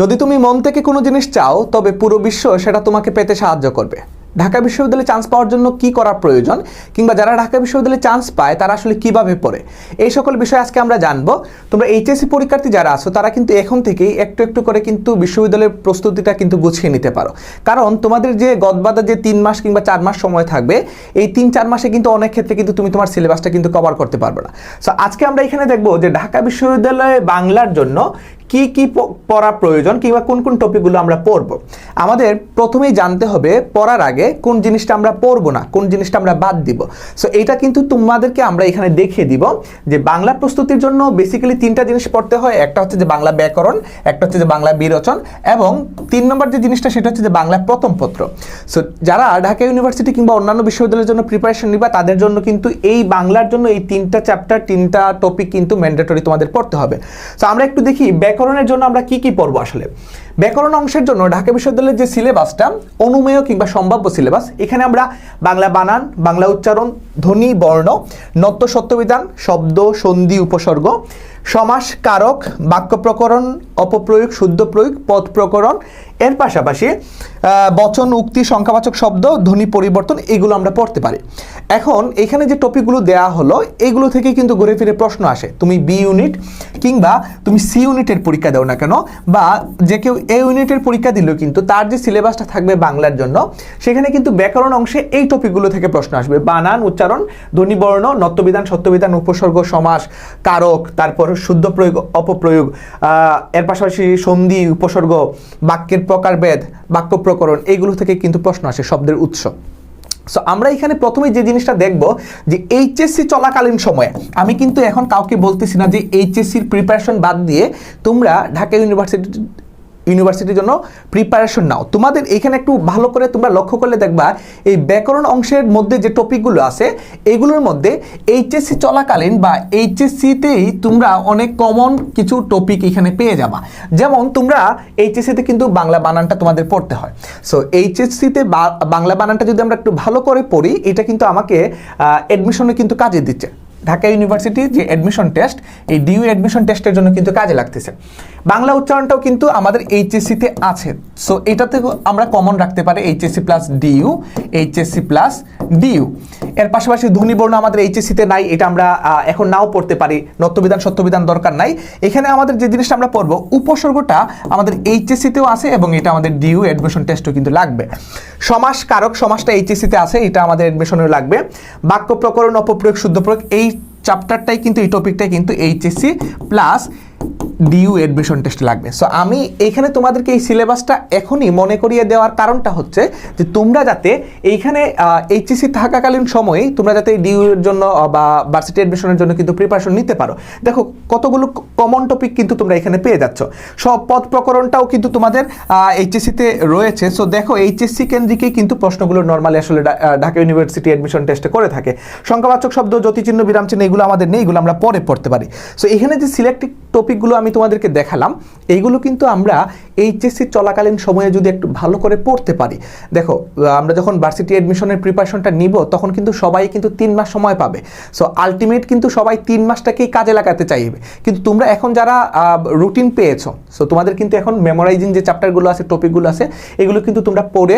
যদি তুমি মন থেকে কোনো জিনিস চাও, তবে পুরো বিশ্ব সেটা তোমাকে পেতে সাহায্য করবে। ঢাকা বিশ্ববিদ্যালয়ে চান্স পাওয়ার জন্য কি করা প্রয়োজন? কিংবা যারা ঢাকা বিশ্ববিদ্যালয়ে চান্স পায়, তারা আসলে কীভাবে পড়ে? এই সকল বিষয় আজকে আমরা জানব। তোমরা এইচএসসি পরীক্ষার্থী যারা আছো, তারা কিন্তু এখন থেকেই একটু একটু করে কিন্তু বিশ্ববিদ্যালয়ের প্রস্তুতিটা কিন্তু গুছিয়ে নিতে পারো। কারণ তোমাদের যে গদবাদা যে তিন মাস কিংবা চার মাস সময় থাকবে, এই তিন চার মাসে কিন্তু অনেক ক্ষেত্রে কিন্তু তুমি তোমার সিলেবাসটা কিন্তু কভার করতে পারবে না। সো আজকে আমরা এখানে দেখব যে ঢাকা বিশ্ববিদ্যালয়ে বাংলার জন্য কি কি পড়া প্রয়োজন কিংবা কোন কোন টপিকগুলো আমরা পড়ব? আমাদের প্রথমেই জানতে হবে পড়ার আগে কোন জিনিসটা আমরা পড়ব না, কোন জিনিসটা আমরা বাদ দিব। সো এটা কিন্তু তোমাদেরকে আমরা এখানে দেখিয়ে দিব যে বাংলা প্রস্তুতির জন্য বেসিক্যালি তিনটা জিনিস পড়তে হয়। একটা হচ্ছে যে বাংলা ব্যাকরণ, একটা হচ্ছে যে বাংলা বিরচন এবং তিন নম্বর যে জিনিসটা সেটা হচ্ছে যে বাংলা প্রথম পত্র। সো যারা ঢাকা ইউনিভার্সিটি কিংবা অন্যান্য বিশ্ববিদ্যালয়ের জন্য প্রিপারেশন নিবা, তাদের জন্য কিন্তু এই বাংলার জন্য এই তিনটা চ্যাপ্টার তিনটা টপিক কিন্তু ম্যান্ডেটরি তোমাদের পড়তে হবে। সো আমরা একটু দেখি ব্যাকরণের জন্য আমরা কি কি পড়ব আসলে? ব্যাকরণ অংশের জন্য ঢাকা বিশ্ববিদ্যালয়ের যে সিলেবাসটা, অনুমেয় কিংবা সম্ভাব্য সিলেবাস, এখানে আমরা বাংলা বানান, বাংলা উচ্চারণ, ধ্বনি, বর্ণ, নত্য সত্যবিধান, শব্দ, সন্ধি, উপসর্গ, সমাস, কারক, বাক্য প্রকরণ, অপপ্রয়োগ, শুদ্ধ প্রয়োগ, পদ প্রকরণ এর পাশাপাশি বচন, উক্তি, সংখ্যাবাচক শব্দ, ধ্বনি পরিবর্তন এগুলো আমরা পড়তে পারি। এখন এখানে যে টপিকগুলো দেয়া হলো, এগুলো থেকে কিন্তু ঘুরে ফিরে প্রশ্ন আসে। তুমি বি ইউনিট কিংবা তুমি সি ইউনিটের পরীক্ষা দাও না কেন? বা যে কেউ এ ইউনিটের পরীক্ষা দিলেও কিন্তু তার যে সিলেবাসটা থাকবে বাংলার জন্য, সেখানে কিন্তু ব্যাকরণ অংশে এই টপিকগুলো থেকে প্রশ্ন আসবে। বানান, উচ্চারণ ধ্বনিবর্ণ নত্যবিধান সত্যবিধান, উপসর্গ, সমাস, কারক, তারপর শুদ্ধ প্রয়োগ, অপপ্রয়োগ এর পাশাপাশি সন্ধি, উপসর্গ, বাক্যের প্রকারভেদ বাক্য প্রকরণ, এইগুলো থেকে কিন্তু প্রশ্ন আসে শব্দের উৎস। সো আমরা এখানে প্রথমে যে জিনিসটা দেখব যে এইচএসসি চলাকালীন সময়ে, আমি কিন্তু এখন কাউকে বলতেছি না যে এইচএসসির প্রিপারেশন বাদ দিয়ে তোমরা ঢাকা ইউনিভার্সিটি ইউনিভার্সিটির জন্য প্রিপারেশন নাও। তোমাদের এখানে একটু ভালো করে তোমরা লক্ষ্য করলে দেখবা, এই ব্যাকরণ অংশের মধ্যে যে টপিকগুলো আছে, এগুলোর মধ্যে এইচএসসি চলাকালীন বা এইচএসসিতেই তোমরা অনেক কমন কিছু টপিক এখানে পেয়ে যাবা। যেমন তোমরা এইচএসসিতে কিন্তু বাংলা বানানটা তোমাদের পড়তে হয়। সো এইচএসসিতে বাংলা বানানটা যদি আমরা একটু ভালো করে পড়ি, এটা কিন্তু আমাকে অ্যাডমিশনে কিন্তু কাজে দিচ্ছে। ঢাকা ইউনিভার্সিটি যে অ্যাডমিশন টেস্ট এই ডিউ অ্যাডমিশন টেস্টের জন্য কিন্তু কাজে লাগতেছে। বাংলা উচ্চারণটাও কিন্তু আমাদের এইচএসসিতে আছে। সো এটাতে আমরা কমন রাখতে পারি HSC plus DU HSC plus DU এর পাশাপাশি ধ্বনিবর্ণ আমাদের এইচএসসিতে নাই, এটা আমরা এখন নাও পড়তে পারি। নত্যবিধান, সত্যবিধান দরকার নাই। এখানে আমাদের যে জিনিসটা আমরা পড়ব, উপসর্গটা আমাদের এইচএসসিতেও আছে এবং এটা আমাদের ডিইউ অ্যাডমিশন টেস্টও কিন্তু লাগবে। সমাস কারক সমাসটা এইচএসসিতে আছে, এটা আমাদের অ্যাডমিশনেও লাগবে। বাক্য প্রকরণ, অপপ্রয়োগ শুদ্ধ প্রয়োগ এই চ্যাপ্টারটাই কিন্তু এই টপিকটাই কিন্তু HSC plus DU admission test লাগবে। সো আমি এখানে তোমাদেরকে এই সিলেবাসটা এখনই মনে করিয়ে দেওয়ার কারণটা হচ্ছে যে, তোমরা যাতে এইখানে এইচএসসি থাকাকালীন সময়ে তোমরা যাতে ডিইউ এর জন্য বা ভার্সিটি অ্যাডমিশনের জন্য কিন্তু প্রিপারেশন নিতে পারো। দেখো, কতগুলো কমন টপিক কিন্তু তোমরা এখানে পেয়ে যাচ্ছ। সব পদ প্রকরণটাও কিন্তু তোমাদের এইচএসসিতে রয়েছে। সো দেখো এইচএসসি কেন্দ্রিকই কিন্তু প্রশ্নগুলো নর্মালি আসলে ঢাকা ইউনিভার্সিটি অ্যাডমিশন টেস্টে করে থাকে। সংখ্যাবাচক শব্দ, জ্যোতিচিহ্ন বিরাম চিহ্ন এগুলো আমাদের নেই, এগুলো আমরা পরে পড়তে পারি। সো এখানে যে সিলেক্টিভ টপিকগুলো আমি তোমাদেরকে দেখালাম, এইগুলো কিন্তু আমরা এইচএসসি চলাকালীন সময়ে যদি একটু ভালো করে পড়তে পারি। দেখো আমরা যখন ভার্সিটি অ্যাডমিশনের প্রিপারেশনটা নিব, তখন কিন্তু সবাই কিন্তু তিন মাস সময় পাবে। সো আলটিমেট কিন্তু সবাই তিন মাসটাকেই কাজে লাগাতে চাইবে। কিন্তু তোমরা এখন যারা রুটিন পেয়েছ সো তোমাদের কিন্তু এখন মেমোরাইজিং যে চ্যাপ্টারগুলো আছে টপিকগুলো আছে, এগুলো কিন্তু তোমরা পড়ে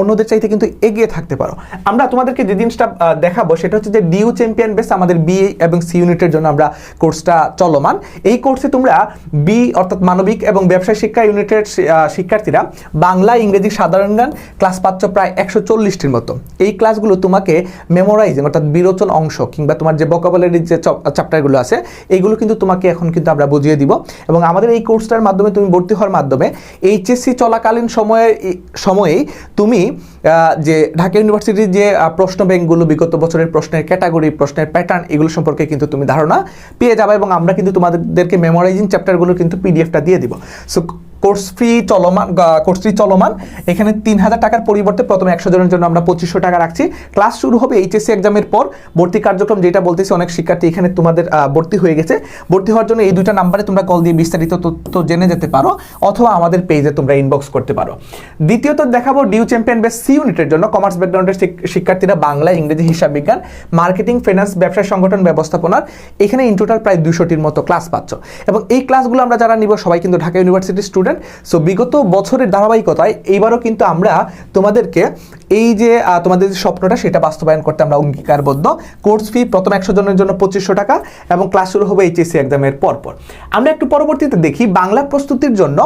অন্যদের চাইতে কিন্তু এগিয়ে থাকতে পারো। আমরা তোমাদেরকে যে জিনিসটা দেখাবো সেটা হচ্ছে যে ডিউ চ্যাম্পিয়ন বেস আমাদের বি এবং সি ইউনিটের জন্য আমরা কোর্সটা চলমান। এই কোর্সে তোমরা বি অর্থাৎ মানবিক এবং ব্যবসায় শিক্ষা ইউনিটের শিক্ষার্থীরা বাংলা, ইংরেজি, সাধারণ জ্ঞান ক্লাস পাচ্ছ প্রায় একশো চল্লিশটির মতো। এই ক্লাসগুলো তোমাকে মেমোরাইজিং অর্থাৎ বিরোচন অংশ কিংবা তোমার যে বকাবলারির যে চ্যাপ্টারগুলো আছে, এইগুলো কিন্তু তোমাকে এখন কিন্তু আমরা বুঝিয়ে দিব। এবং আমাদের এই কোর্সটার মাধ্যমে তুমি ভর্তি হওয়ার মাধ্যমে এইচএসসি চলাকালীন সময়ে সময়েই তুমি যে ঢাকা ইউনিভার্সিটির যে প্রশ্ন ব্যাংকগুলো বিগত বছরের প্রশ্নের ক্যাটাগরি, প্রশ্নের প্যাটার্ন, এগুলো সম্পর্কে কিন্তু তুমি ধারণা পেয়ে যাবে এবং আমরা কিন্তু তোমাদেরকে মেমোরাইজিং চ্যাপ্টারগুলো কিন্তু পিডিএফটা দিয়ে দিব। সো কোর্স ফি চলমান কোর্স ফি চলমান। এখানে তিন হাজার টাকার পরিবর্তে প্রথমে একশো জনের জন্য আমরা পঁচিশশো টাকা রাখছি। ক্লাস শুরু হবে এইচএসসি এক্সামের পর। ভর্তি কার্যক্রম যেটা বলতেছি, অনেক শিক্ষার্থী এখানে তোমাদের ভর্তি হয়ে গেছে। ভর্তি হওয়ার জন্য এই দুইটা নাম্বারে তোমরা কল দিয়ে বিস্তারিত তথ্য জেনে যেতে পারো, অথবা আমাদের পেজে তোমরা ইনবক্স করতে পারো। দ্বিতীয়ত দেখাবো ডিউ চ্যাম্পিয়ন বেস সি ইউনিটের জন্য। কমার্স ব্যাকগ্রাউন্ডের শিক- শিক্ষার্থীরা বাংলা, ইংরেজি, হিসাব বিজ্ঞান মার্কেটিং ফিনান্স ব্যবসা সংগঠন, ব্যবস্থাপনার। এখানে ইন টোটাল প্রায় দুশোটির মতো ক্লাস পাচ্ছ। এবং এই ক্লাসগুলো আমরা যারা নিব, সবাই কিন্তু ঢাকা ইউনিভার্সিটির স্টুডেন্ট স্টুডেন্ট সো বিগত বছরের ধারাবাহিকতায় এইবারও কিন্তু আমরা তোমাদেরকে এই যে তোমাদের যে স্বপ্নটা সেটা বাস্তবায়ন করতে আমরা অঙ্গীকারবদ্ধ। কোর্স ফি প্রথম একশো জনের জন্য পঁচিশশো টাকা এবং ক্লাস শুরু হবে এইচএসসি এক্সামের পরপর। আমরা একটু পরবর্তীতে দেখি বাংলা প্রস্তুতির জন্য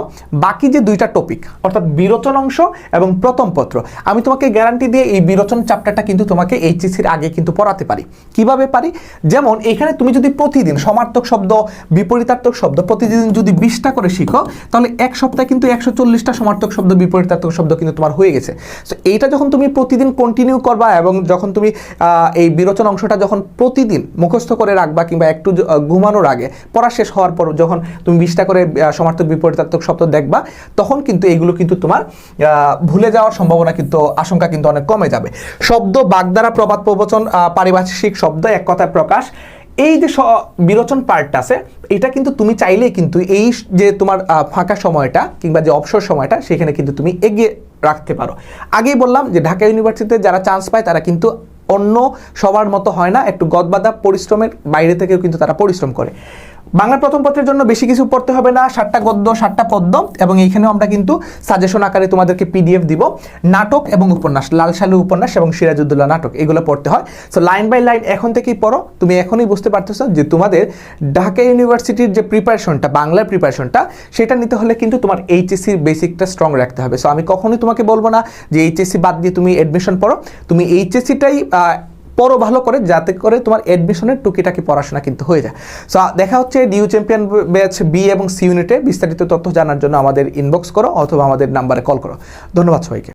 বাকি যে দুইটা টপিক অর্থাৎ বিরোচন অংশ এবং প্রথম পত্র। আমি তোমাকে গ্যারান্টি দিয়ে এই বিরোচন চ্যাপ্টারটা কিন্তু তোমাকে এইচএসসির আগে কিন্তু পড়াতে পারি। কীভাবে পারি? যেমন, এখানে তুমি যদি প্রতিদিন সমার্থক শব্দ, বিপরীতার্থক শব্দ প্রতিদিন যদি বিশটা করে শিখো, তাহলে এক সপ্তাহে কিন্তু একশো চল্লিশটা সমার্থক শব্দ, বিপরীতার্থক শব্দ কিন্তু তোমার হয়ে গেছে। সো এইটা যখন তুমি প্রতিদিন কন্টিনিউ করবা এবং যখন তুমি এই বিরোচন অংশটা যখন প্রতিদিন মুখস্থ করে রাখবা কিংবা একটু ঘুমানোর আগে, পড়া শেষ হওয়ার পর যখন তুমি বিশটা করে সমার্থক, বিপরীতার্থক শব্দ দেখবা, তখন কিন্তু এগুলো কিন্তু তোমার ভুলে যাওয়ার সম্ভাবনা কিন্তু, আশঙ্কা কিন্তু অনেক কমে যাবে। শব্দ বাগদারা প্রবাদ প্রবচন পারিভাষিক শব্দ, এক কথায় প্রকাশ এই যে বিরোচন পার্টটা আছে, এটা কিন্তু তুমি চাইলেই কিন্তু এই যে তোমার ফাঁকা সময়টা কিংবা যে অবসর সময়টা সেখানে কিন্তু তুমি এগিয়ে রাখতে পারো। আগেই বললাম যে ঢাকা ইউনিভার্সিটিতে যারা চান্স পায় তারা কিন্তু অন্য সবার মতো হয় না, একটু গদবাদা পরিশ্রমের বাইরে থেকেও কিন্তু তারা পরিশ্রম করে। বাংলা প্রথম পত্রের জন্য বেশি কিছু পড়তে হবে না, সাতটা গদ্য, সাতটা পদ্য, এবং এইখানেও আমরা কিন্তু সাজেশন আকারে তোমাদেরকে পিডিএফ দিব। নাটক এবং উপন্যাস, লাল সালু উপন্যাস এবং সিরাজউদ্দৌলা নাটক, এগুলো পড়তে হয়। সো লাইন বাই লাইন এখন থেকেই পড়ো। তুমি এখনই বুঝতে পারতেছো যে তোমাদের ঢাকা ইউনিভার্সিটির যে প্রিপারেশনটা বাংলার প্রিপারেশনটা সেটা নিতে হলে কিন্তু তোমার এইচএসসির বেসিকটা স্ট্রং রাখতে হবে। সো আমি কখনোই তোমাকে বলব না যে এইচএসসি বাদ দিয়ে তুমি অ্যাডমিশন পড়ো। তুমি এইচএসসিটাই পড়ো ভালো করে, যাতে করে তোমার অ্যাডমিশনের টুকিটাকি পড়াশোনা কিন্তু হয়ে যায়। সো দেখা হচ্ছে ডিউ চ্যাম্পিয়ন ব্যাচ বি এবং সি ইউনিটে বিস্তারিত তথ্য জানার জন্য আমাদের ইনবক্স করো অথবা আমাদের নাম্বারে কল করো। ধন্যবাদ সবাইকে।